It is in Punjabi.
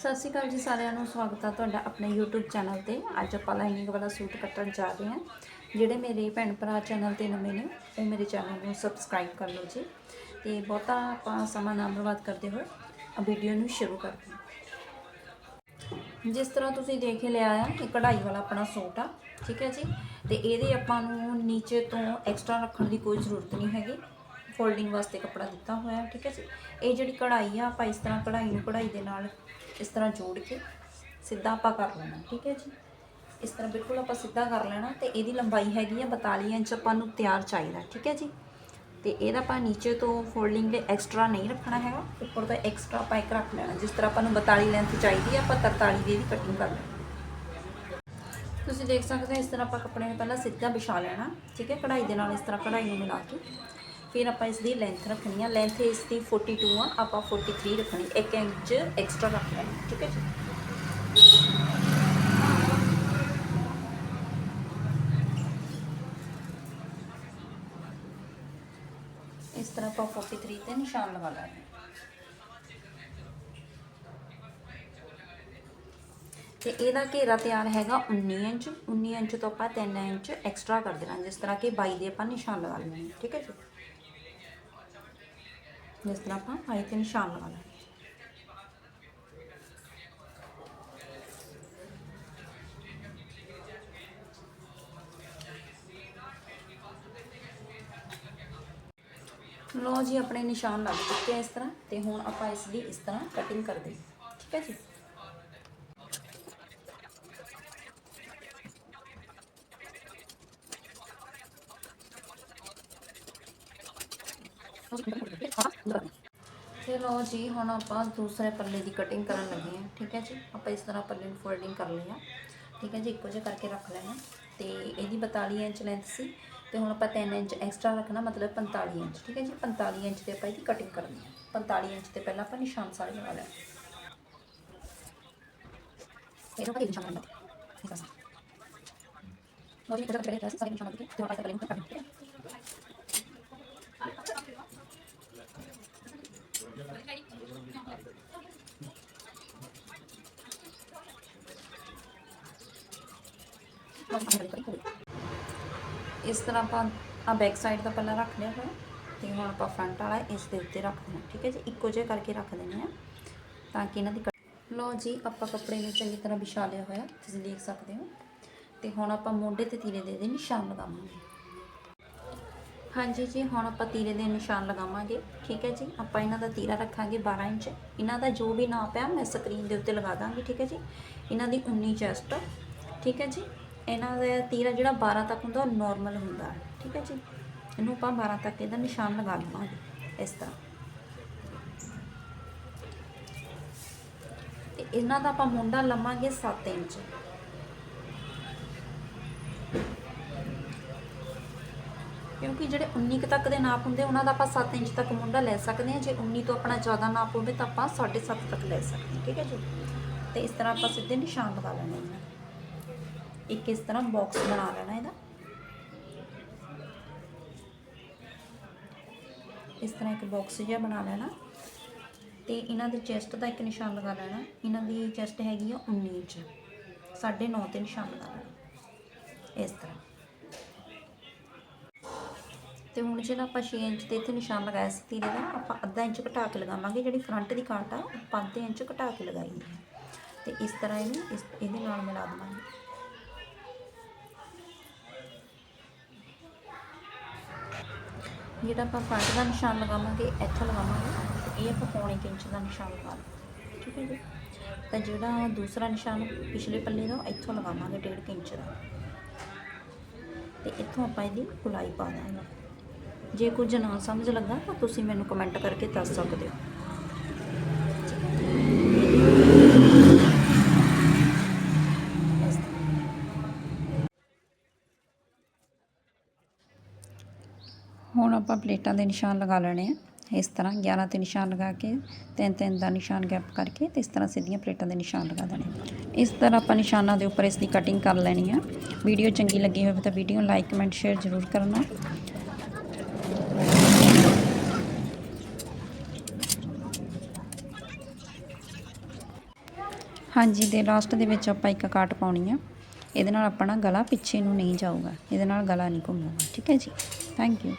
ਸਤਿ ਸ਼੍ਰੀ ਅਕਾਲ ਜੀ ਸਾਰਿਆਂ ਨੂੰ, ਸਵਾਗਤ ਆ ਤੁਹਾਡਾ ਆਪਣੇ YouTube ਚੈਨਲ ਤੇ। ਅੱਜ ਆਪਾਂ ਲਾਈਨਿੰਗ ਵਾਲਾ ਸੂਟ ਕੱਟਣ ਜਾ ਰਹੇ ਹਾਂ, ਜਿਹੜੇ ਮੇਰੇ ਭੈਣ ਭਰਾ ਚੈਨਲ ਤੇ ਨਵੇਂ ਨੇ, ਉਹ ਮੇਰੇ ਚੈਨਲ ਨੂੰ ਸਬਸਕ੍ਰਾਈਬ ਕਰ ਲਓ ਜੀ। ਤੇ ਬਹੁਤਾ ਆਪਾਂ ਸਮਾਂ ਨਾ ਬਰਬਾਦ ਕਰਦੇ ਹੋਏ ਵੀਡੀਓ ਨੂੰ ਸ਼ੁਰੂ ਕਰਦੇ ਹਾਂ। ਜਿਸ ਤਰ੍ਹਾਂ ਤੁਸੀਂ ਦੇਖ ਲਿਆ ਆ ਕਿ ਕਢਾਈ ਵਾਲਾ ਆਪਣਾ ਸੂਟ ਆ, ਠੀਕ ਹੈ ਜੀ? ਤੇ ਇਹਦੇ ਆਪਾਂ ਨੂੰ ਨੀਚੇ ਤੋਂ ਐਕਸਟਰਾ ਰੱਖਣ ਦੀ ਕੋਈ ਜ਼ਰੂਰਤ ਨਹੀਂ ਹੈਗੀ। ਫੋਲਡਿੰਗ ਵਾਸਤੇ ਕੱਪੜਾ ਦਿੱਤਾ ਹੋਇਆ ਠੀਕ ਹੈ ਜੀ। ਇਹ ਜਿਹੜੀ ਕਢਾਈ ਆ, ਆਪਾਂ ਇਸ ਤਰ੍ਹਾਂ ਕਢਾਈ ਨੂੰ ਕਢਾਈ ਦੇ ਨਾਲ ਇਸ ਤਰ੍ਹਾਂ ਜੋੜ ਕੇ ਸਿੱਧਾ ਆਪਾਂ ਕਰ ਲੈਣਾ, ਠੀਕ ਹੈ ਜੀ। ਇਸ ਤਰ੍ਹਾਂ ਬਿਲਕੁਲ ਆਪਾਂ ਸਿੱਧਾ ਕਰ ਲੈਣਾ ਤੇ ਇਹਦੀ ਲੰਬਾਈ ਹੈਗੀ ਆ 42 ਇੰਚ ਆਪਾਂ ਨੂੰ ਤਿਆਰ ਚਾਹੀਦਾ, ਠੀਕ ਹੈ ਜੀ। ਤੇ ਇਹਦਾ ਆਪਾਂ ਨੀਚੇ ਤੋਂ ਫੋਲਡਿੰਗ ਲਈ ਐਕਸਟਰਾ ਨਹੀਂ ਰੱਖਣਾ ਹੈਗਾ, ਉੱਪਰ ਤੋਂ ਐਕਸਟਰਾ ਆਪਾਂ ਇੱਕ ਰੱਖ ਲੈਣਾ, ਜਿਸ ਤਰ੍ਹਾਂ ਆਪਾਂ ਨੂੰ 42 ਲੈਂਥ ਚਾਹੀਦੀ ਆ, ਆਪਾਂ 43 ਦੀ ਵੀ ਕਟਿੰਗ ਕਰ ਲੈਣੀ। ਤੁਸੀਂ ਦੇਖ ਸਕਦੇ ਹੋ ਇਸ ਤਰ੍ਹਾਂ ਆਪਾਂ ਕੱਪੜੇ ਨੂੰ ਪਹਿਲਾਂ ਸਿੱਧਾ ਵਿਛਾ ਲੈਣਾ, ਠੀਕ ਹੈ, ਕਢਾਈ ਦੇ ਨਾਲ ਇਸ ਤਰ੍ਹਾਂ ਕਢਾਈ ਨੂੰ ਮਿਲਾ ਕੇ। ਫਿਰ ਆਪਾਂ ਇਸ ਦੀ ਲੈਂਥ ਰੱਖਣੀ ਆ। ਲੈਂਥ ਇਸ ਦੀ 42 ਆ। ਆਪਾਂ 43 ਰੱਖਣੀ। 1 ਇੰਚ ਐਕਸਟਰਾ ਰੱਖ ਲੈਣਾ ਠੀਕ ਹੈ ਜੀ? ਇਸ ਤਰ੍ਹਾਂ ਆਪਾਂ 43 ਤੇ ਨਿਸ਼ਾਨ ਲਗਾ ਲੈਣਾ ਤੇ ਇਹਦਾ ਘੇਰਾ ਤਿਆਰ ਹੈਗਾ 19 ਇੰਚ। 19 ਇੰਚ ਤੋਂ ਆਪਾਂ 3 ਇੰਚ ਐਕਸਟਰਾ ਕਰ ਦੇਣਾ, ਜਿਸ ਤਰ੍ਹਾਂ ਕਿ 22 ਦੇ ਆਪਾਂ ਨਿਸ਼ਾਨ ਲਗਾ ਲੈਣੇ ਨੇ ਠੀਕ ਹੈ ਜੀ? ਜਿਸ ਤਰ੍ਹਾਂ ਆਪਾਂ 22 ਤੇ ਨਿਸ਼ਾਨ ਲਗਾ ਲੈਣੇ ਲੋ ਜੀ, ਆਪਣੇ ਨਿਸ਼ਾਨ ਲੱਗ ਚੁੱਕੇ ਆ ਇਸ ਤਰ੍ਹਾਂ ਤੇ ਹੁਣ ਆਪਾਂ ਇਸ ਦੀ ਇਸ ਤਰ੍ਹਾਂ ਕਟਿੰਗ ਕਰਦੇ ਹਾਂ ਠੀਕ ਹੈ ਜੀ? ਤੇ ਲੋ ਜੀ, ਹੁਣ ਆਪਾਂ ਦੂਸਰੇ ਪੱਲੇ ਦੀ ਕਟਿੰਗ ਕਰਨ ਲੱਗੇ ਹਾਂ, ਠੀਕ ਹੈ ਜੀ? ਆਪਾਂ ਇਸ ਤਰ੍ਹਾਂ ਪੱਲੇ ਨੂੰ ਫੋਲਡਿੰਗ ਕਰ ਲਿਆ ਠੀਕ ਹੈ ਜੀ? ਇੱਕੋ ਜਿਹਾ ਕਰਕੇ ਰੱਖ ਲੈਣਾ। ਤੇ ਇਹਦੀ 42 ਇੰਚ ਲੈਂਥ ਸੀ, ਤੇ ਹੁਣ ਆਪਾਂ 3 ਇੰਚ ਐਕਸਟਰਾ ਰੱਖਣਾ, ਮਤਲਬ 45 ਇੰਚ, ਠੀਕ ਹੈ ਜੀ? 45 ਇੰਚ ਤੇ ਆਪਾਂ ਇਹਦੀ ਕਟਿੰਗ ਕਰਨੀ ਹੈ 45 ਇੰਚ ਤੇ ਪਹਿਲਾਂ ਆਪਾਂ ਨਿਸ਼ਾਨ ਸਾਰੇ ਲਗਾ ਲੈਣਾ ਇਹਨੂੰ ਕਦੀ ਨਿਸ਼ਾਨ ਲਗਾ ਇਸ ਤਰ੍ਹਾਂ ਮੋਰੀ ਜਿਹੜਾ ਪਹਿਲੇ ਤਰ੍ਹਾਂ ਸਾਰੇ ਨਿਸ਼ਾਨ ਲਗਾ ਕੇ ਤੇ ਆਪਾਂ ਪੱਲੇ ਨੂੰ ਕੱਟਣਾ ਇਸ ਤਰ੍ਹਾਂ ਆਪਾਂ ਆ ਬੈਕ ਸਾਈਡ ਦਾ ਪੱਲਾ ਰੱਖ ਲਿਆ ਹੋਇਆ ਤੇ ਹੁਣ ਆਪਾਂ ਫਰੰਟ ਵਾਲਾ ਇਸ ਦੇ ਉੱਤੇ ਰੱਖ ਦੇਣਾ ਠੀਕ ਹੈ ਜੀ? ਇੱਕੋ ਜਿਹਾ ਕਰਕੇ ਰੱਖ ਦੇਣਾ ਆ ਤਾਂ ਕਿ ਇਹਨਾਂ ਦੀ ਕੱਟ- ਲਓ ਜੀ, ਆਪਾਂ ਕੱਪੜੇ ਨੂੰ ਚੰਗੀ ਤਰ੍ਹਾਂ ਵਿਛਾ ਲਿਆ ਹੋਇਆ, ਤੁਸੀਂ ਦੇਖ ਸਕਦੇ ਹੋ। ਤੇ ਹੁਣ ਆਪਾਂ ਮੋਢੇ ਤੇ ਤੀਰੇ ਦੇ ਦੇ ਨਿਸ਼ਾਨ ਲਗਾਵਾਂਗੇ। ਹਾਂਜੀ ਜੀ, ਹੁਣ ਆਪਾਂ ਤੀਰੇ ਦੇ ਨਿਸ਼ਾਨ ਲਗਾਵਾਂਗੇ, ਠੀਕ ਹੈ ਜੀ? ਆਪਾਂ ਇਹਨਾਂ ਦਾ ਤੀਰਾ ਰੱਖਾਂਗੇ 12 ਇੰਚ। ਇਹਨਾਂ ਦਾ ਜੋ ਵੀ ਨਾਪ ਆ ਮੈਂ ਸਕਰੀਨ ਦੇ ਉੱਤੇ ਲਗਾ ਦਾਂਗੀ, ਠੀਕ ਹੈ ਜੀ? ਇਹਨਾਂ ਦੀ 19 ਚੈਸਟ ਠੀਕ ਹੈ ਜੀ? ਇਹਨਾਂ ਦਾ ਤੀਰਾ ਜਿਹੜਾ 12 ਤੱਕ ਹੁੰਦਾ, ਉਹ ਨਾਰਮਲ ਹੁੰਦਾ। ਠੀਕ ਹੈ ਜੀ? ਇਹਨੂੰ ਆਪਾਂ 12 ਤੱਕ ਇਹਦਾ ਨਿਸ਼ਾਨ ਲਗਾ ਲਵਾਂਗੇ ਇਸ ਤਰ੍ਹਾਂ। ਤੇ ਇਹਨਾਂ ਦਾ ਆਪਾਂ ਮੁੰਡਾ ਲਵਾਂਗੇ 7 ਇੰਚ। ਕਿਉਂਕਿ ਜਿਹੜੇ 19 ਕੁ ਤੱਕ ਦੇ ਨਾਪ ਹੁੰਦੇ, ਉਹਨਾਂ ਦਾ ਆਪਾਂ 7 ਇੰਚ ਤੱਕ ਮੁੰਡਾ ਲੈ ਸਕਦੇ ਹਾਂ। ਜੇ 19 ਤੋਂ ਆਪਣਾ ਜ਼ਿਆਦਾ ਨਾਪ ਹੋਵੇ ਤਾਂ ਆਪਾਂ 7.5 ਤੱਕ ਲੈ ਸਕਦੇ ਹਾਂ। ਠੀਕ ਹੈ ਜੀ? ਤੇ ਇਸ ਤਰ੍ਹਾਂ ਆਪਾਂ ਸਿੱਧੇ ਨਿਸ਼ਾਨ ਲਗਾ ਲੈਣੇ ਨੇ ਇੱਕ ਇਸ ਤਰ੍ਹਾਂ ਬਾਕਸ ਬਣਾ ਲੈਣਾ ਇਹਦਾ। ਇਸ ਤਰ੍ਹਾਂ ਇੱਕ ਬਾਕਸ ਜਿਹਾ ਬਣਾ ਲੈਣਾ। ਤੇ ਇਹਨਾਂ ਦੇ ਚੈਸਟ ਦਾ ਇੱਕ ਨਿਸ਼ਾਨ ਲਗਾ ਲੈਣਾ। ਇਹਨਾਂ ਦੀ ਚੈਸਟ ਹੈਗੀ ਆ 19 ਇੰਚ। 9.5 ਤੇ ਨਿਸ਼ਾਨ ਲਗਾ ਲੈਣਾ। ਇਸ ਤਰ੍ਹਾਂ। ਤੇ ਹੁਣ ਜਿਹੜਾ ਆਪਾਂ 6 ਇੰਚ ਤੇ ਇੱਥੇ ਨਿਸ਼ਾਨ ਲਗਾਇਆ ਸੀ ਤੀਰੇ ਦਾ, ਆਪਾਂ ਅੱਧਾ ਇੰਚ ਘਟਾ ਕੇ ਲਗਾਵਾਂਗੇ। ਜਿਹੜੀ ਫਰੰਟ ਦੀ ਕਾਟ ਆ ਉਹ 5 ਇੰਚ ਘਟਾ ਕੇ ਲਗਾਈ ਹੈ ਤੇ ਇਸ ਤਰ੍ਹਾਂ ਇਹਨੂੰ ਇਸ ਇਹਦੇ ਨਾਲ ਮਿਲਾ ਦੇਵਾਂਗੇ। ਜਿਹੜਾ ਆਪਾਂ ਫਰੰਟ ਦਾ ਨਿਸ਼ਾਨ ਲਗਾਵਾਂਗੇ, ਇੱਥੇ ਲਗਾਵਾਂਗੇ ਇਹ ਆਪਾਂ ਪੌਣੇ ਕੁ ਇੰਚ ਦਾ ਨਿਸ਼ਾਨ ਲਗਾ ਲਵਾਂਗੇ ਠੀਕ ਹੈ ਜੀ? ਤਾਂ ਜਿਹੜਾ ਦੂਸਰਾ ਨਿਸ਼ਾਨ ਪਿਛਲੇ ਪੱਲੇ ਦਾ, ਇੱਥੋਂ ਲਗਾਵਾਂਗੇ 1.5 ਇੰਚ ਦਾ। ਤੇ ਇੱਥੋਂ ਆਪਾਂ ਇਹਦੀ ਗੁਲਾਈ ਪਾ ਦਾਂਗੇ। ਜੇ ਕੁਝ ਨਾ ਸਮਝ ਲੱਗਾ, ਤਾਂ ਤੁਸੀਂ ਮੈਨੂੰ ਕਮੈਂਟ ਕਰਕੇ ਦੱਸ ਸਕਦੇ ਹੋ। ਆਪਾਂ ਪਲੇਟਾਂ ਦੇ ਨਿਸ਼ਾਨ ਲਗਾ ਲੈਣੇ ਆ। ਇਸ ਤਰ੍ਹਾਂ 11 ਤੇ ਨਿਸ਼ਾਨ ਲਗਾ ਕੇ, ਤਿੰਨ ਤਿੰਨ ਦਾ ਨਿਸ਼ਾਨ ਗੈਪ ਕਰਕੇ ਤੇ ਇਸ ਤਰ੍ਹਾਂ ਸਿੱਧੀਆਂ ਪਲੇਟਾਂ ਦੇ ਨਿਸ਼ਾਨ ਲਗਾ ਦੇਣੇ। ਇਸ ਤਰ੍ਹਾਂ ਆਪਾਂ ਨਿਸ਼ਾਨਾਂ ਦੇ ਉੱਪਰ ਇਸ ਦੀ ਕਟਿੰਗ ਕਰ ਲੈਣੀ ਆ। ਵੀਡੀਓ ਚੰਗੀ ਲੱਗੀ ਹੋਵੇ ਤਾਂ ਵੀਡੀਓ ਲਾਈਕ ਕਮੈਂਟ ਸ਼ੇਅਰ ਜ਼ਰੂਰ ਕਰਨਾ। ਹਾਂਜੀ ਤੇ ਲਾਸਟ ਦੇ ਵਿੱਚ ਆਪਾਂ ਇੱਕ ਕਾਟ ਪਾਉਣੀ ਆ। ਇਹਦੇ ਨਾਲ ਆਪਣਾ ਗਲਾ ਪਿੱਛੇ ਨੂੰ ਨਹੀਂ ਜਾਊਗਾ। ਇਹਦੇ ਨਾਲ ਗਲਾ ਨਹੀਂ ਘੁੰਮੂਗਾ। ਠੀਕ ਹੈ ਜੀ? Thank you